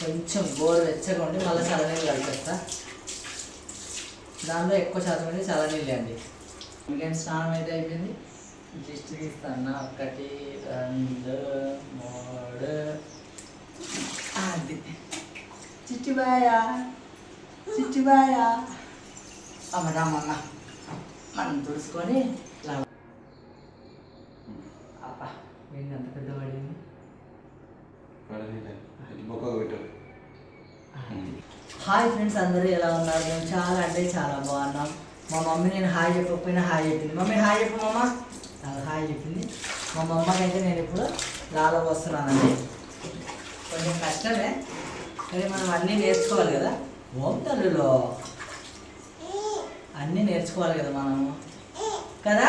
కొంచెం గోరు వెచ్చగా ఉండి మళ్ళీ చల్లనీళ్ళు కలిపేస్తా. దానిలో ఎక్కువ శాతం అనేది చల్లనీళ్ళే అండి. ఇంకేం స్నానం అయితే అయిపోయింది? దిష్టి తీస్తాను ఒకటి రెండు మూడు. అది. చిట్టిబాయా చిట్టిబాయా అమ్మ మనం తుడుచుకొని ఇలా అబ్బా ఏంటి అంత పెద్ద పడింది హాయ్ ఫ్రెండ్స్ అందరూ ఎలా ఉన్నారు? మేము చాలా అంటే చాలా బాగున్నాం. మా మమ్మీ నేను హాయ్ చెప్పకపోయినా హాయ్ చెప్పింది. మమ్మీ హాయ్ చెప్పు మమ్మ నాకు హాయ్ చెప్పింది. మా మమ్మకి అయితే నేను ఇప్పుడు లాలో వస్తున్నానండి. కొంచెం కష్టమే కానీ మనం అన్నీ నేర్చుకోవాలి కదా. ఓం తల్లులో. అన్నీ నేర్చుకోవాలి కదా మనము. కదా?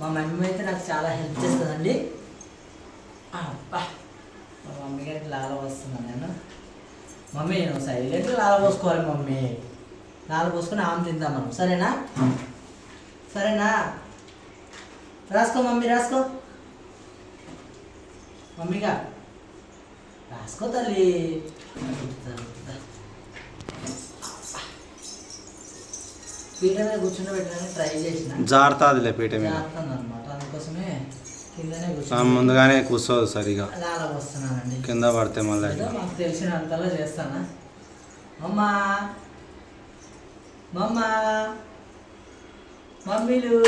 మా మమ్మీ అయితే నాకు చాలా హెల్ప్ చేస్తుందండి. మా మమ్మీ గారికి లాలో వస్తున్నాను నేను. మమ్మీ నువ్వు సైలెంట్గా లాల పోసుకోవాలి మమ్మీ. లాల పోసుకొని ఆమె తిందాం మనం. సరేనా? సరేనా? రాసుకో మమ్మీ రాసుకో. మమ్మీగా. రాసుకో తల్లి. పీట మీద కూర్చుని పెట్టడానికి ట్రై చేసిన. జారుతాదిలే పీట మీద. ముందుగానే కూర్చోదు సరిగా. కింద పడితే మళ్ళీ మాకు తెలిసినంతలా చేస్తానా? మమ్మా మమ్మా! మమ్మీలు!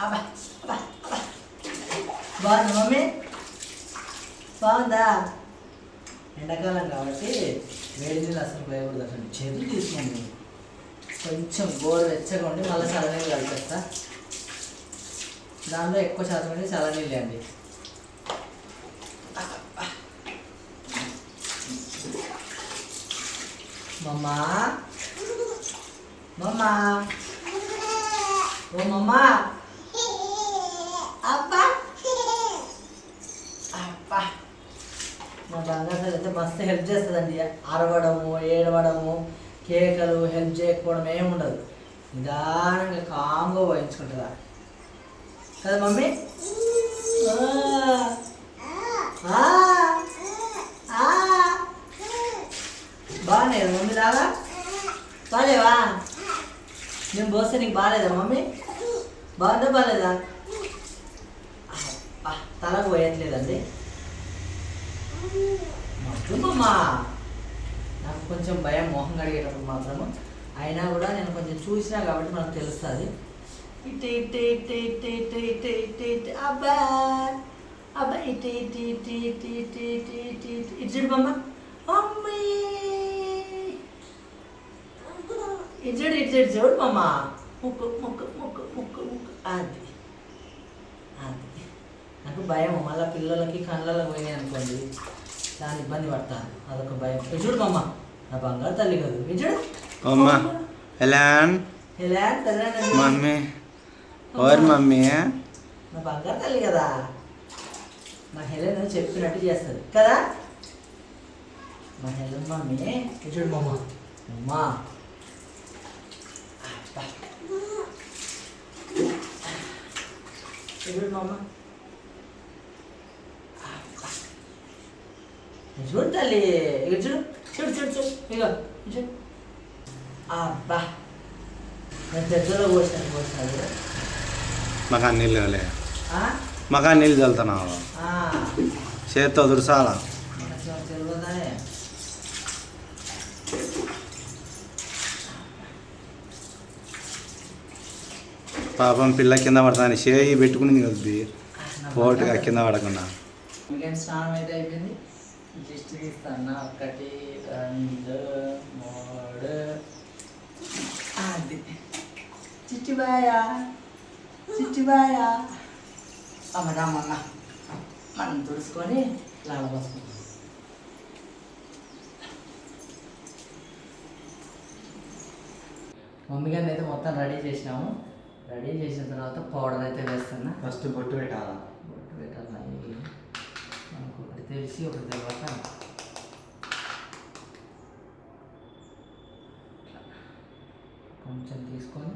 అబ్బా. బాగుందా మమ్మీ? బాగుందా? ఎండాకాలం కాబట్టి వేడి నీళ్ళు అసలు పోయకూడదు అసలు. చేతులు తీసుకోండి. కొంచెం గోరు వెచ్చగా ఉండి మళ్ళీ చల్లనీళ్ళు కలిపేస్తా. దానిలో ఎక్కువ శాతం అనేది చల్లనీళ్ళు అండి. మమ్మా. మమ్మా. ఓ మమ్మా. అబ్బా. అబ్బా. మా బంగారు అయితే మస్తు హెల్ప్ చేస్తుందండి. అరవడము ఏడవడము కేకలు హెల్ప్ చేయకపోవడం ఏమి ఉండదు నిదానంగా కామ్గా వహించుకుంటుందా? కదా మమ్మీ? బాగున్నాయి ఆ. మమ్మీ లాగా? బాగాలేవా నేను పోస్తే నీకు బాగాలేదా మమ్మీ? బాగుందా బాగాలేదా తలకు పోయట్లేదండి. మమ్మా నాకు కొంచెం భయం మొహం కడిగేటప్పుడు మాత్రము. అయినా కూడా నేను కొంచెం చూసినా కాబట్టి మనకు తెలుస్తుంది. ఇటు ఇటు ఇటు ఇటు ఇటు ఇటు ఇటు ఇటు అబ్బా అబ్బా ఇటు ఇటు ఇటు ఇటు ఇటు ఇటు ఇటు ఇటు ఇటు చూడు మమ్మ మమ్మీ ఇటు చూడు ఇటు చూడు చూడు మమ్మ ముక్కు ముక్కు ముక్కు ముక్కు ముక్కు అది అది నాకు భయం మళ్ళీ పిల్లలకి కళ్ళలో పోయినాయి అనుకోండి దాని ఇబ్బంది పడతాను అదొక భయం చూడు మమ్మ నా బంగారు తల్లి కాదు చూడు అమ్మా ఎలా తల్లి మమ్మీ ఓర్ మమ్మీ. నా బంగారు తల్లి కదా. మా హెలెన్ చెప్పినట్టు చేస్తుంది. కదా? మా హెలెన్ మమ్మీ. ఇటు చూడు మమ్మ. అమ్మా చూడు మమ్మ. చూడు తల్లి. ఇటు చూడు. చూడు చూడు చూడు. ఇక చూడు. అబ్బా. నేను దగ్గరలో పోసాను పోసాను ఆ నీళ్ళు లే ఆ? మాకు ఆ. నీళ్ళు చల్లుతున్నావు. చేత్తో దురసాల పాపం పిల్ల కింద పడతాను చేయి పెట్టుకునింది కదా పోటుగా కింద పడకుండా. స్నానం అయితే అయిపోయింది? దిష్టి తీస్తాను ఒకటి రెండు మూడు. అది. చిట్టిబాయ అమ్మ రామన్న మనం తుడుచుకొని లాల పోసుకుంటాం మమ్మీ గారిని అయితే మొత్తం రెడీ చేసినాము. రెడీ చేసిన తర్వాత పౌడర్ అయితే వేస్తున్నా. ఫస్ట్ బొట్టు పెట్టాలా? బొట్టు పెట్టాలి మనకు ఒకటి తెలిసి ఒకటి తర్వాత కొంచెం తీసుకొని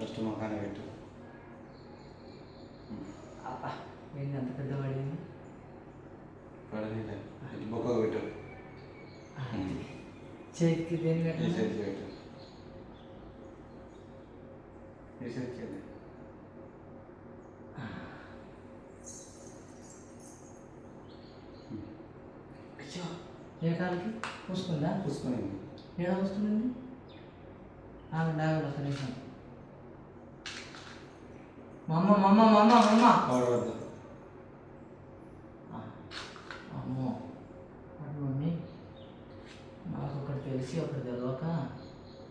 ఫస్ట్ మొఖాన పెట్టు. ఎంత పెద్ద పడింది పడలేదు బొక్క పెట్టు. చేతికి దేని పెట్టు. చేతికి పెట్టు. ఈ ఏ కాలకి? పూసుకుందా? పూసుకునింది ఏడా వస్తుందండి? నాకు డాగలు ఒక నిమిషం. మమ్మ మమ్మ మమ్మ మమ్మ. పౌడర్ వద్దు ఆ, అమ్మో. మమ్మీ. నాకు ఒకటి తెలిసి ఒకటి తెలియక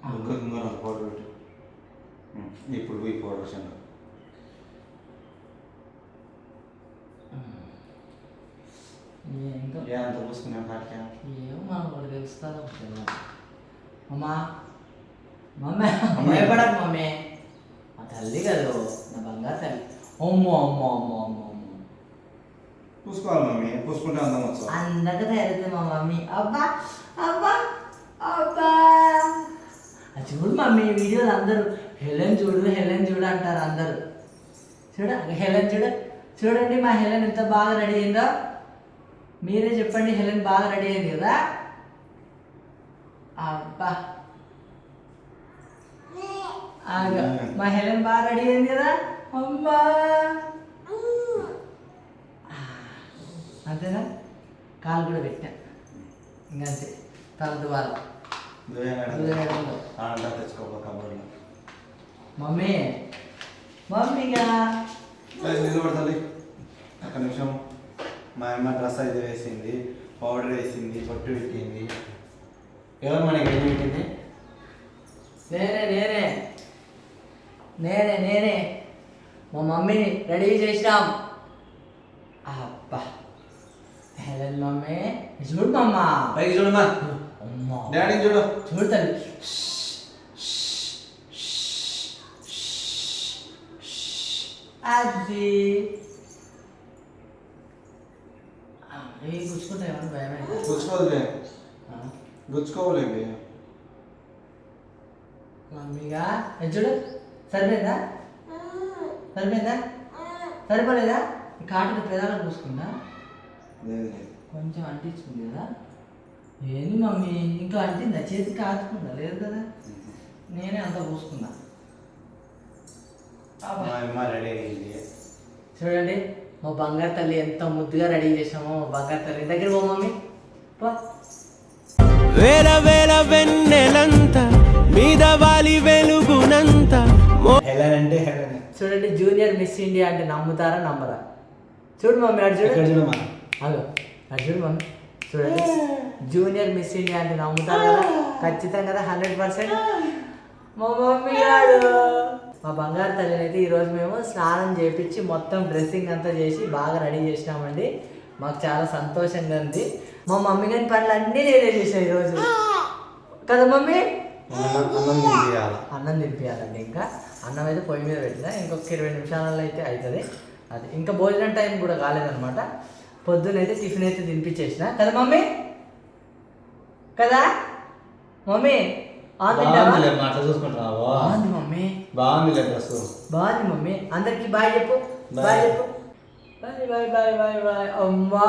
ఆ, ఇంకా ఇంకా నాకు పౌడర్ పెట్టు ఇప్పుడు పోయి పౌడర్ చెండు ఏంటో ఏ అంత పూసుకునే కాటికా? ఏమో మనకు ఒకటి తెలుస్తుందో ఒకటి తెలియదు అమ్మా. మమ్మీ భయపడకు మమ్మీ? తల్లి కదా నా బంగారు తల్లి. అమ్మో అమ్మో అమ్మో అమ్మో అమ్మో. పూసుకోవాలి మమ్మీ పూసుకుంటే అందం వచ్చు? అందక తయారైతే మా మమ్మీ. అబ్బా అబ్బా అబ్బా. చూడు మమ్మీ వీడియోలు అందరూ. హెలెన్ చూడు హెలెన్ చూడు అంటారు అందరూ. చూడ హెలెన్ చూడు. చూడండి మా హెలెన్ ఎంత బాగా రెడీ అయిందో. మీరే చెప్పండి హెలెన్ బాగా రెడీ అయింది కదా. అబ్బా. ఆగు. మా హెలెన్ బాగా రెడీ అయింది కదా? అమ్మా. అంతేనా? కాలు కూడా పెట్టా. ఇంకంతే తల కబోర్డ్లో మమ్మీ. మమ్మీగా? నిలబడతాలి ఒక నిమిషం. మా అమ్మ డ్రెస్ అయితే వేసింది. పౌడర్ వేసింది. బొట్టు పెట్టింది. ఎవరు మనకి ఏం పెట్టింది? నేనే నేనే. నేనే నేనే. మా మమ్మీని రెడీ చేసినాం. అబ్బా. Helen mummy. చూడు మమ్మ పైకి చూడమ్మా. అమ్మా. డాడీని చూడు. చూడు తల్లి. అది ఏ గుచ్చుకుంటా ఏమన్నా భయమైంది గుచ్చుకోదులే. మమ్మీగా? చూడు. సరిపోయిందా? సరిపోయిందా? సరిపోలేదా? ఈ కాటుకు పెదాలను పూసుకుందా? కొంచెం అంటించుకుంది కదా. ఏంది మమ్మీ? ఇంకా అంటిందా? చేతి కాచుకుందా లేదు కదా. నేనే అంత పూసుకున్నా. చూడండి మా బంగారు తల్లి ఎంత ముద్దుగా రెడీ చేసామో మా బంగారు తల్లి. దగ్గర పో మమ్మీ. వేల వేల వెన్నెలంత మీద వాలి వెలుగునంత హెలెన్ అంటే హెలెన్. చూడండి జూనియర్ మిస్ ఇండియా అంటే నమ్ముతారా నమ్మరా? చూడు మమ్మీ అటు చూడు. చూడమ్మా అదో అది చూడు మమ్మీ. చూడండి జూనియర్ మిస్ ఇండియా అంటే నమ్ముతారు కదా ఖచ్చితంగా కదా హండ్రెడ్ పర్సెంట్. మా మమ్మీ గారు మా బంగారు తల్లిని అయితే ఈరోజు మేము స్నానం చేపించి మొత్తం డ్రెస్సింగ్ అంతా చేసి బాగా రెడీ చేసినామండి. మాకు చాలా సంతోషంగా ఉంది. మా మమ్మీ గారి పనులు అన్నీ నేనే చేసాను ఈరోజు కదా మమ్మీ? అన్నం తినిపించాలండి ఇంకా. అన్నం అయితే పొయ్యి మీద పెట్టిన. ఇంకొక ఇరవై నిమిషాలలో అయితే అవుతుంది అది ఇంకా భోజనం టైం కూడా కాలేదనమాట పొద్దునైతే టిఫిన్ అయితే తినిపించేసిన. కదా మమ్మీ? కదా? మమ్మీ బాగుంది మమ్మీ. డ్రెస్ బాగుంది మమ్మీ. అందరికి బాయ్ చెప్పు. బాయ్. చెప్పు. Bye bye bye bye bye. అమ్మా.